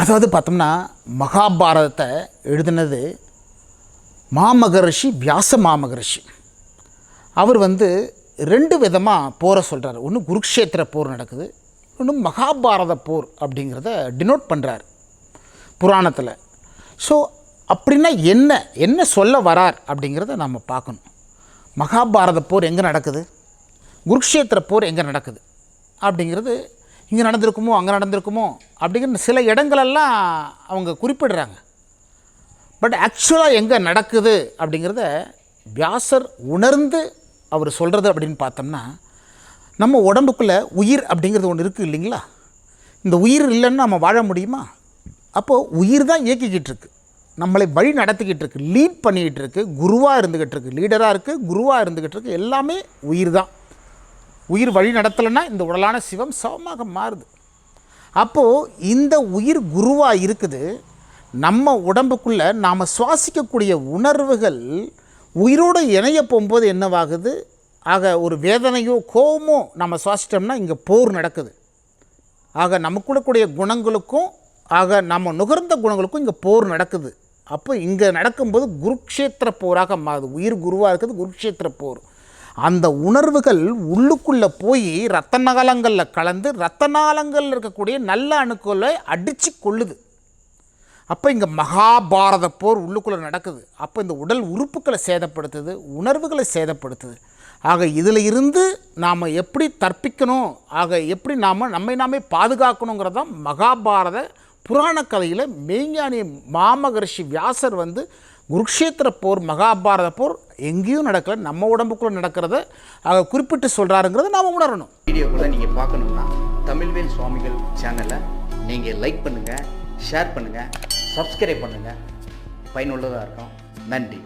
அதாவது பார்த்தோம்னா மகாபாரதத்தை எழுதினது மாமகரிஷி வியாச மாமகரிஷி. அவர் வந்து ரெண்டு விதமாக போரை சொல்கிறார் ஒன்று குருக்ஷேத்திர போர் நடக்குது ஒன்று மகாபாரத போர் அப்படிங்கிறத டினோட் பண்ணுறார் புராணத்தில். ஸோ அப்படின்னா என்ன என்ன சொல்ல வரார் அப்படிங்கிறத நம்ம பார்க்கணும். மகாபாரத போர் எங்கே நடக்குது? குருக்ஷேத்திர போர் எங்கே நடக்குது? அப்படிங்கிறது இங்கே நடந்திருக்குமோ அங்கே நடந்திருக்குமோ? அப்படிங்கிற சில இடங்களெல்லாம் அவங்க குறிப்பிடுறாங்க. பட் ஆக்சுவலாக எங்கே நடக்குது அப்படிங்கிறத வியாசர் உணர்ந்து அவர் சொல்கிறது அப்படின்னு பார்த்தோம்னா நம்ம உடம்புக்குள்ளே உயிர் அப்படிங்கிறது ஒன்று இருக்குது இல்லைங்களா? இந்த உயிர் இல்லைன்னு நம்ம வாழ முடியுமா? அப்போது உயிர் தான் இயக்கிக்கிட்டு இருக்கு. நம்மளை வழி நடத்திக்கிட்டு இருக்கு. லீட் பண்ணிக்கிட்டு இருக்கு. குருவாக இருந்துக்கிட்டு இருக்கு. லீடராக இருக்குது குருவாக இருந்துக்கிட்டு இருக்கு. எல்லாமே உயிர் தான். உயிர் வழி நடத்தலைன்னா இந்த உடலான சிவம் சவமாக மாறுது. அப்போது இந்த உயிர் குருவாக இருக்குது. நம்ம உடம்புக்குள்ளே நாம் சுவாசிக்கக்கூடிய உணர்வுகள் உயிரோடு இணைய போகும்போது என்னவாகுது? ஆக ஒரு வேதனையோ கோபமோ நம்ம சுவாசிட்டோம்னா இங்கே போர் நடக்குது. ஆக நமக்குள்ளக்கூடிய குணங்களுக்கும் ஆக நம்ம நுகர்ந்த குணங்களுக்கும் இங்கே போர் நடக்குது. அப்போ இங்கே நடக்கும்போது குருக்ஷேத்திர போராக மாறுது. உயிர் குருவாக இருக்குது குருக்ஷேத்திர போர். அந்த உணர்வுகள் உள்ளுக்குள்ளே போய் ரத்த நகலங்களில் கலந்து ரத்த நாளங்களில் இருக்கக்கூடிய நல்ல அணுக்களை அடித்து கொள்ளுது. அப்போ இங்கே மகாபாரத போர் உள்ளுக்குள்ளே நடக்குது. அப்போ இந்த உடல் உறுப்புகளை சேதப்படுத்துது உணர்வுகளை சேதப்படுத்துது. ஆக இதில் இருந்து நாம் எப்படி தற்பிக்கணும் ஆக எப்படி நாம் நம்மை நாமே பாதுகாக்கணுங்கிறது தான் மகாபாரத புராண கதையில் மெய்ஞானி மாமகரிஷி வியாசர் வந்து குருக்ஷேத்திர போர் மகாபாரத போர் எங்கேயும் நடக்கல. நம்ம உடம்புக்குள்ளே நடக்கிறத ஆக குறிப்பிட்டு சொல்கிறாருங்கிறத நாம் உணரணும். வீடியோக்குள்ளே நீங்கள் பார்க்கணுன்னா தமிழ்வேல் சுவாமிகள் சேனலை நீங்கள் லைக் பண்ணுங்கள் ஷேர் பண்ணுங்கள் சப்ஸ்கிரைப் பண்ணுங்கள் பயனுள்ளதாக இருக்கும். நன்றி.